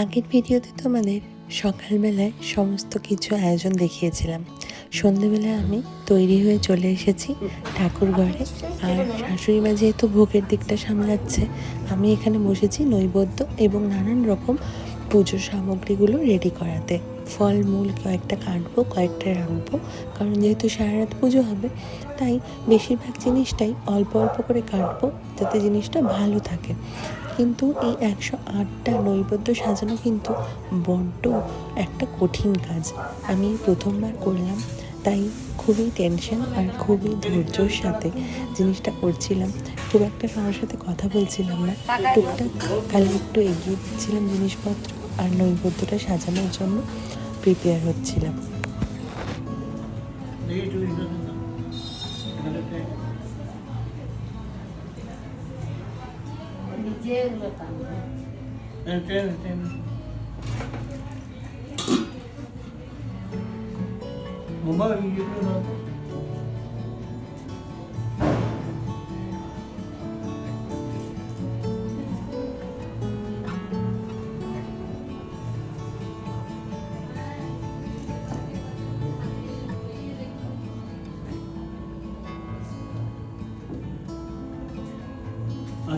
আগের ভিডিওতে তোমাদের সকালবেলায় সমস্ত কিছু আয়োজন দেখিয়েছিলাম। সন্ধেবেলায় আমি তৈরি হয়ে চলে এসেছি ঠাকুর ঘরে। আর শাশুড়ি মা যেহেতু ভোগের দিকটা সামলাচ্ছে, আমি এখানে বসেছি নৈবেদ্য এবং নানান রকম পুজোর সামগ্রীগুলো রেডি করাতে। ফল, মূল কয়েকটা কাটবো, কয়েকটা রাখব কারণ যেহেতু সারা রাত পুজো হবে, তাই বেশিরভাগ জিনিসটাই অল্প অল্প করে কাটবো, যাতে জিনিসটা ভালো থাকে। কিন্তু এই একশো আটটা নৈবেদ্য সাজানো কিন্তু বড্ড একটা কঠিন কাজ। আমি প্রথমবার করলাম, তাই খুবই টেনশন আর খুবই ধৈর্যর সাথে জিনিসটা করছিলাম। খুব একটা সবার সাথে কথা বলছিলাম না। টুকটাক খালি একটু এগিয়ে দিচ্ছিলাম জিনিসপত্র আর নৈবেদ্যটা সাজানোর জন্য প্রিপেয়ার হচ্ছিলাম। নিজে এগুলো টানবে। মোবাইল ইয়ে করে দাও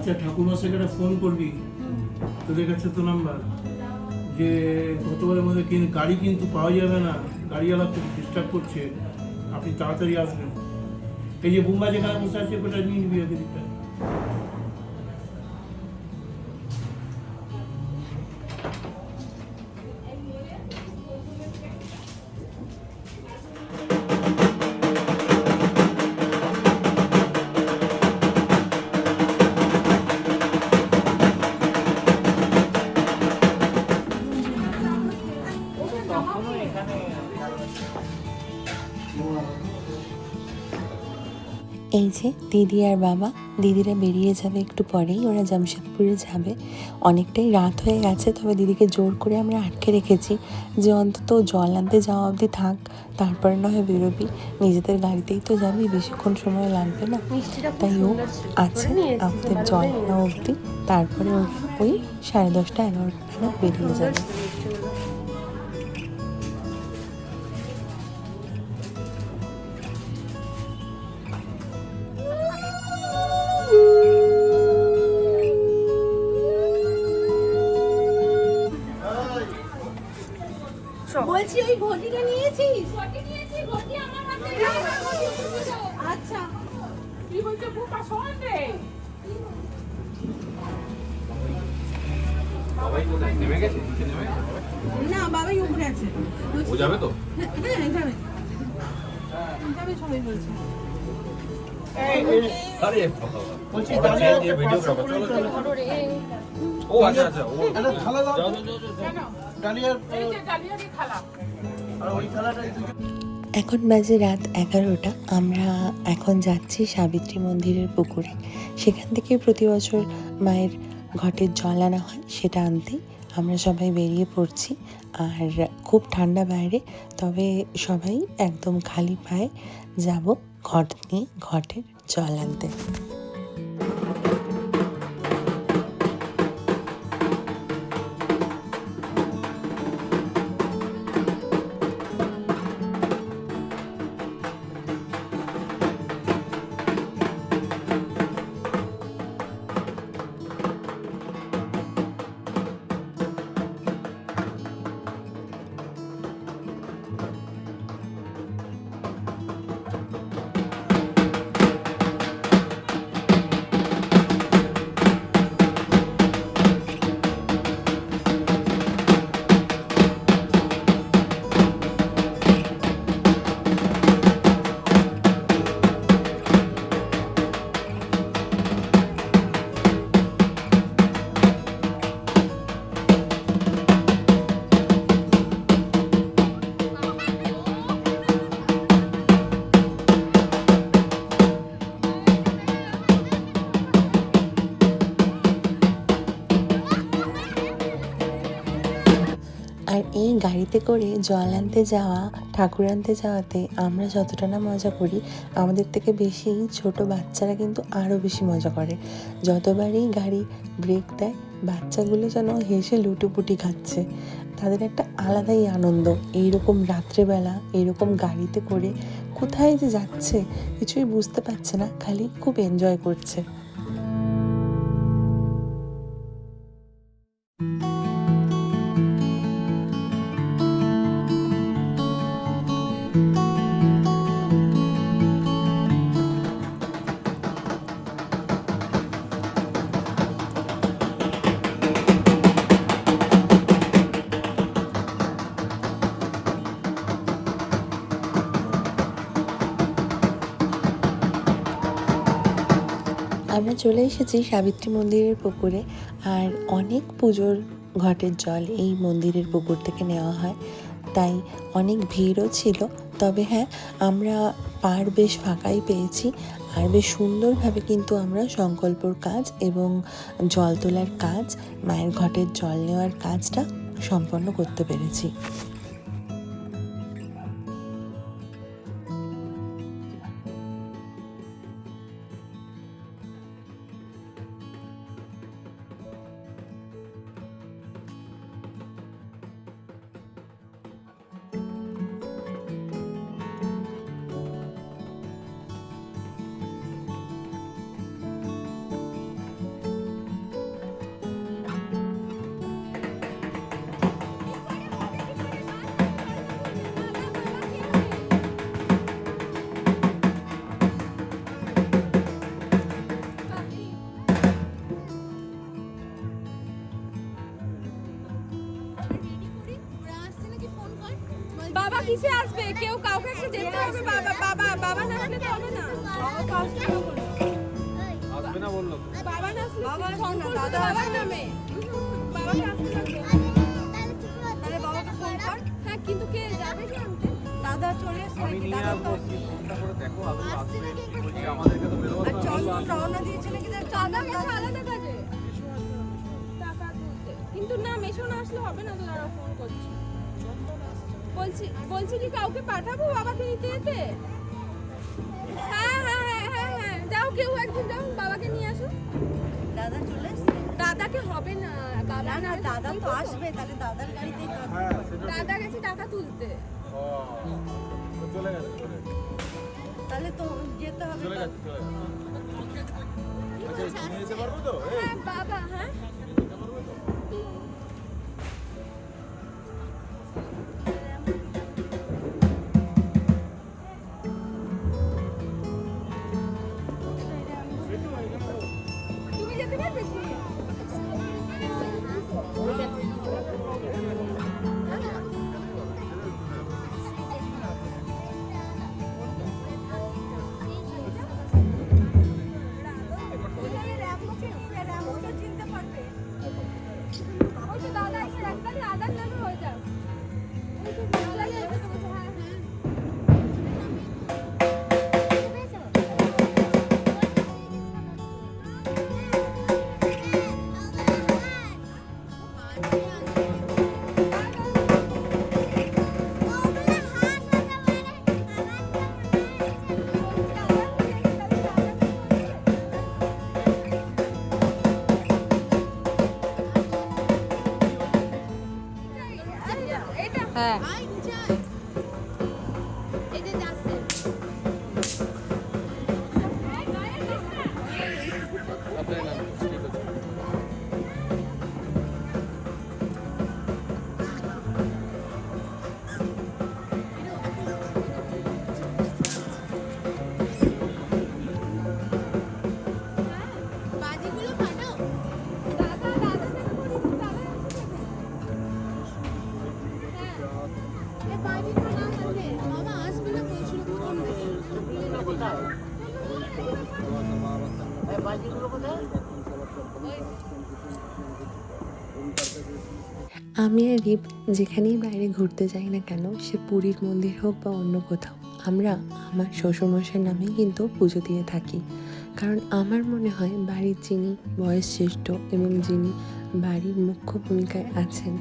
আচ্ছা ঠাকুরমশাইকে একটা ফোন করবি। তোদের কাছে তো নাম্বার যে গতবারের মধ্যে কিন্তু গাড়ি কিন্তু পাওয়া যাবে না। গাড়িওয়ালা খুব ডিস্টার্ব করছে। আপনি তাড়াতাড়ি আসবেন। এই যে বুম্বা যেখানে বসে আছে, ওটা নিয়ে নিবি ওকে এই যে দিদি আর বাবা দিদিরা বেরিয়ে যাবে একটু পরেই ওরা জামশেদপুরে যাবে। অনেকটাই রাত হয়ে গেছে তবে দিদিকে জোর করে আমরা আটকে রেখেছি যে অন্তত জল আনতে যাওয়া অবধি থাক তারপরে না হয় বেরোবি। নিজেদের গাড়িতেই তো যাবি বেশিক্ষণ সময় লাগবে না। তাই ও আছে আমাদের জল আনা অবধি তারপরে ওই সাড়ে দশটা এগারোটা বেরিয়ে যাবে। ঘটিটা নিয়েছিস? ঘটি নিয়েছি, ঘটি আমার হাতে। আচ্ছা। কি বলছে বুকা? শোন রে। সবাই কোথায় নেমে গেছে নিচে নেমে গেছে? না বাবাই উপরে আছে। বলছি- ও যাবে তো? হ্যাঁ হ্যাঁ, যাবে। যাবে সবাই বলছে। আরে ভিডিও করো ও আচ্ছা আচ্ছা ও। একটা দাও ডালিয়ার খালা এখন বাজে রাত এগারোটা। আমরা এখন যাচ্ছি সাবিত্রী মন্দিরের পুকুরে। সেখান থেকে প্রতি বছর মায়ের ঘটের জল আনা হয়, সেটা আনতে আমরা সবাই বেরিয়ে পড়ছি। আর খুব ঠান্ডা বাইরে, তবে সবাই একদম খালি পায়ে যাব ঘট নিয়ে ঘটের জল আনতে। গাড়িতে করে জল আনতে যাওয়া, ঠাকুর আনতে যাওয়াতে আমরা যতটা না মজা করি, আমাদের থেকে বেশি ছোট বাচ্চারা কিন্তু আরও বেশি মজা করে। যতবারই গাড়ি ব্রেক দেয়, বাচ্চাগুলো যেন হেসে লুটোপুটি খাচ্ছে। তাদের একটা আলাদাই আনন্দ। এইরকম রাত্রেবেলা, এইরকম গাড়িতে করে কোথায় যে যাচ্ছে, কিছুই বুঝতে পারছে না, খালি খুব এনজয় করছে। আমরা চলে এসেছি সাবিত্রী মন্দিরের পুকুরে আর অনেক পুজোর ঘটের জল এই মন্দিরের পুকুর থেকে নেওয়া হয়। তাই অনেক ভিড়ও ছিল। তবে হ্যাঁ আমরা পার বেশ ফাঁকাই পেয়েছি আর বেশ সুন্দরভাবে কিন্তু আমরা সংকল্পর কাজ এবং জল তোলার কাজ, মায়ের ঘটের জল নেওয়ার কাজটা সম্পন্ন করতে পেরেছি। বাবা কিসে আসবে? কেউ কাউকে একটা যেতে হবে। বাবা বাবা বাবা না আসলে তো হবে না। আসবে না বলল। বাবা না আসলে ফোন করবে তো বাবার নামে। বাবাকে আসতে লাগবে তাহলে বাবাকে ফোন কর হ্যাঁ কিন্তু কে যাবে কি আনতে? দাদা চলে আমি নিয়ে আসব করে দেখো আদৌ আসবে আমাদেরকে তো বেরোতে আর হবে চন্দন রওনা দিয়েছে নাকি? দাদা গেছে আলাদা কাজে। টাকা তুলতে। কিন্তু না মেশো না আসলে হবে না তো দাঁড়া ফোন করছি। বলছি বলছি কি কাউকে পাঠাবো বাবাকে নিতে যেতে? হ্যাঁ হ্যাঁ হ্যাঁ হ্যাঁ হ্যাঁ। যাও কেউ একদিন যাও বাবাকে নিয়ে আসো। দাদা চলে এসছে। দাদাকে হবে না বাবা না না দাদা তো আসবে তাহলে দাদার গাড়িতেই তো হ্যাঁ দাদা গেছে টাকা তুলতে। চলে গেছে তাহলে তো যেতে হবে চলে গেছে চলে গেছে। আচ্ছা নিয়ে যেতে পারব তো? হ্যাঁ বাবা হ্যাঁ। হ্যাঁ আমি আর রিপ যেখানেই বাইরে ঘুরতে যাই না কেন, সে পুরীর মন্দির হোক বা অন্য কোথাও, আমরা আমার শ্বশুরমশাইয়ের নামেই কিন্তু পুজো দিয়ে থাকি। কারণ আমার মনে হয় বাড়ির যিনি বয়স শ্রেষ্ঠ এবং যিনি বাড়ির মুখ্য ভূমিকায় আছেন,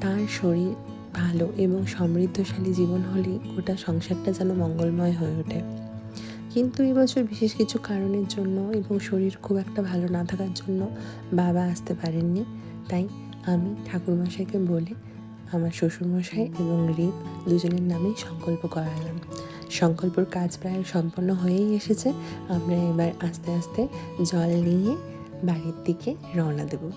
তার শরীর ভালো এবং সমৃদ্ধশালী জীবন হলেই গোটা সংসারটা যেন মঙ্গলময় হয়ে ওঠে। কিন্তু এবছর বিশেষ কিছু কারণের জন্য এবং শরীর খুব একটা ভালো না থাকার জন্য বাবা আসতে পারেননি। তাই আমি ঠাকুরমশাইকে বলে আমার শ্বশুরমশাই এবং রিপ দুজনের নামেই সংকল্প করালাম। সংকল্পর কাজ প্রায় সম্পন্ন হয়েই এসেছে। আমরা এবার আস্তে আস্তে জল নিয়ে বাড়ির দিকে রওনা দেবো।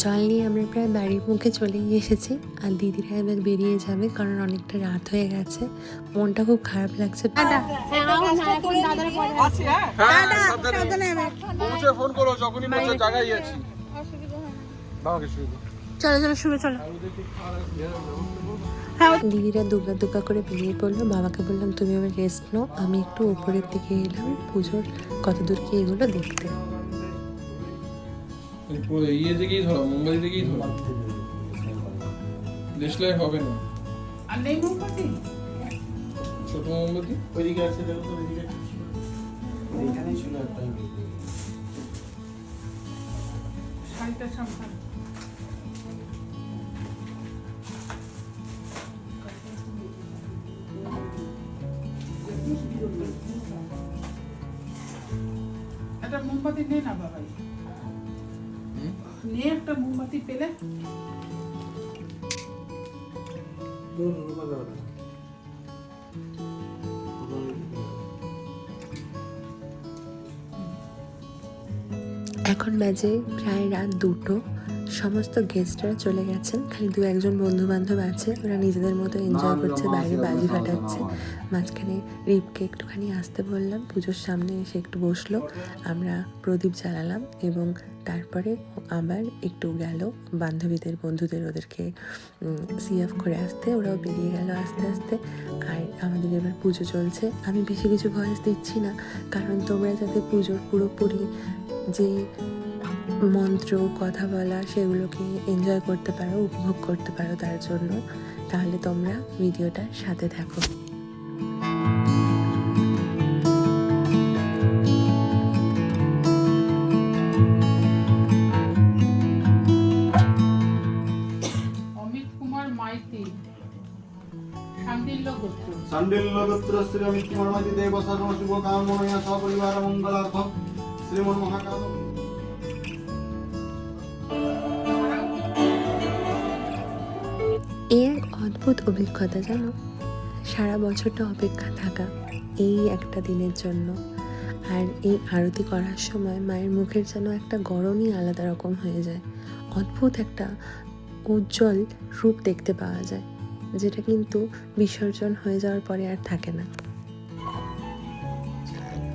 জল নিয়ে আমরা প্রায় বাড়ির মুখে চলেই এসেছি। আর দিদিরা এবার বেরিয়ে যাবে কারণ অনেকটা রাত হয়ে গেছে। মনটা খুব খারাপ লাগছে। পৌঁছে ফোন করো যখনই পৌঁছে জায়গায় আছি দাও কিছু চলো চলো শুরু চলো। দিদিরা দুগা দুগা করে বেরিয়ে পড়ল। বাবাকে বললাম তুমি আমার রেস্ট নাও। আমি একটু উপরের দিকে এলাম। পুজোর কত দূর কি এগুলো দেখতে। ইয়ে থেকেই ধরো মুম্বাই থেকেই ধরো। দেশলাই হবে না। আর নেই মোমবাতি? ছোট মোমবাতি? ওইদিকে আছে দেখো তো ওইদিকে শাড়িটা সামনে। একটা মোমবাতি নে না বাবাই। নে একটা মোমবাতি পেলে। এখন বাজে প্রায় রাত দুটো সমস্ত গেস্টরা চলে গেছেন। খালি দু একজন বন্ধু বান্ধব আছে ওরা নিজেদের মতো এনজয় করছে বাইরে বাজি ফাটাচ্ছে। মাঝখানে রিপকে একটুখানি আসতে বললাম পুজোর সামনে এসে একটু বসল। আমরা প্রদীপ জ্বালালাম এবং তারপরে আবার একটু গেল বান্ধবীদের বন্ধুদের ওদেরকে সিএফ করে আসতে। ওরাও বেরিয়ে গেল আস্তে আস্তে। আর আমাদের এবার পুজো চলছে। আমি বেশি কিছু ভয়েস দিচ্ছি না কারণ তোমরা যাতে পুজোর পুরোপুরি যে মন্ত্র কথা বলা সেগুলোকে এনজয় করতে পারো উপভোগ করতে পারো তার জন্য। তাহলে তোমরা ভিডিওটার সাথে থাকো। শ্রীমন মহাকাল। অদ্ভুত অভিজ্ঞতা, জানো? সারা বছরটা অপেক্ষা থাকা এই একটা দিনের জন্য। আর এই আরতি করার সময় মায়ের মুখের যেন একটা গরমই আলাদা রকম হয়ে যায়। অদ্ভুত একটা উজ্জ্বল রূপ দেখতে পাওয়া যায়, যেটা কিন্তু বিসর্জন হয়ে যাওয়ার পরে আর থাকে না।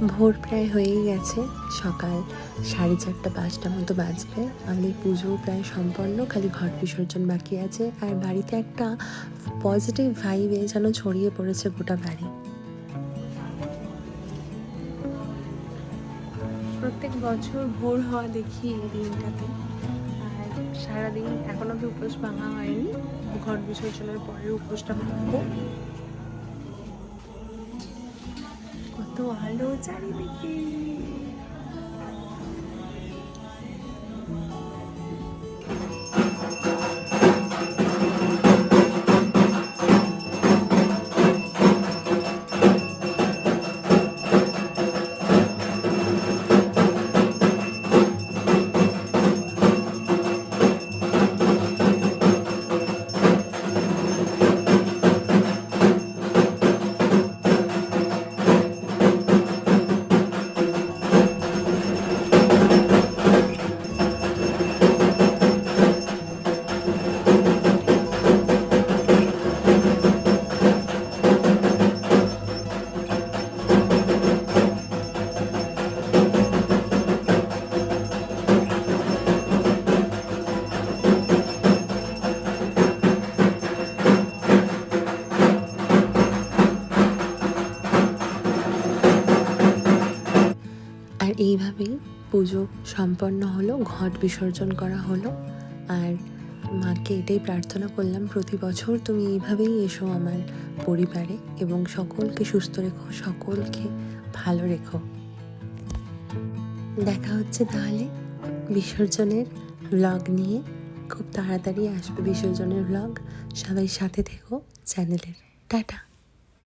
ভোর প্রায় হয়েই গেছে। সকাল সাড়ে চারটা, পাঁচটা মতো বাজবে। আমাদের পুজো প্রায় সম্পন্ন, খালি ঘট বিসর্জন বাকি আছে। আর বাড়িতে একটা পজিটিভ ভাইবে যেন ছড়িয়ে পড়েছে গোটা বাড়ি। প্রত্যেক বছর ভোর হওয়া দেখি এই দিনটাতে। আর সারাদিন এখন অব্দি উপোস ভাঙা হয়নি। ঘট বিসর্জনের পরে উপোসটা ভাঙবো। কত আলো চারিদিকে। পুজো সম্পন্ন হলো, ঘট বিসর্জন করা হলো। আর মাকে এটাই প্রার্থনা করলাম, প্রতি বছর তুমি এইভাবেই এসো আমার পরিবারে এবং সকলকে সুস্থ রেখো, সকলকে ভালো রেখো। দেখা হচ্ছে তাহলে বিসর্জনের ব্লগ নিয়ে। খুব তাড়াতাড়ি আসবে বিসর্জনের ব্লগ সবাই সাথে থেকো চ্যানেলের। টাটা।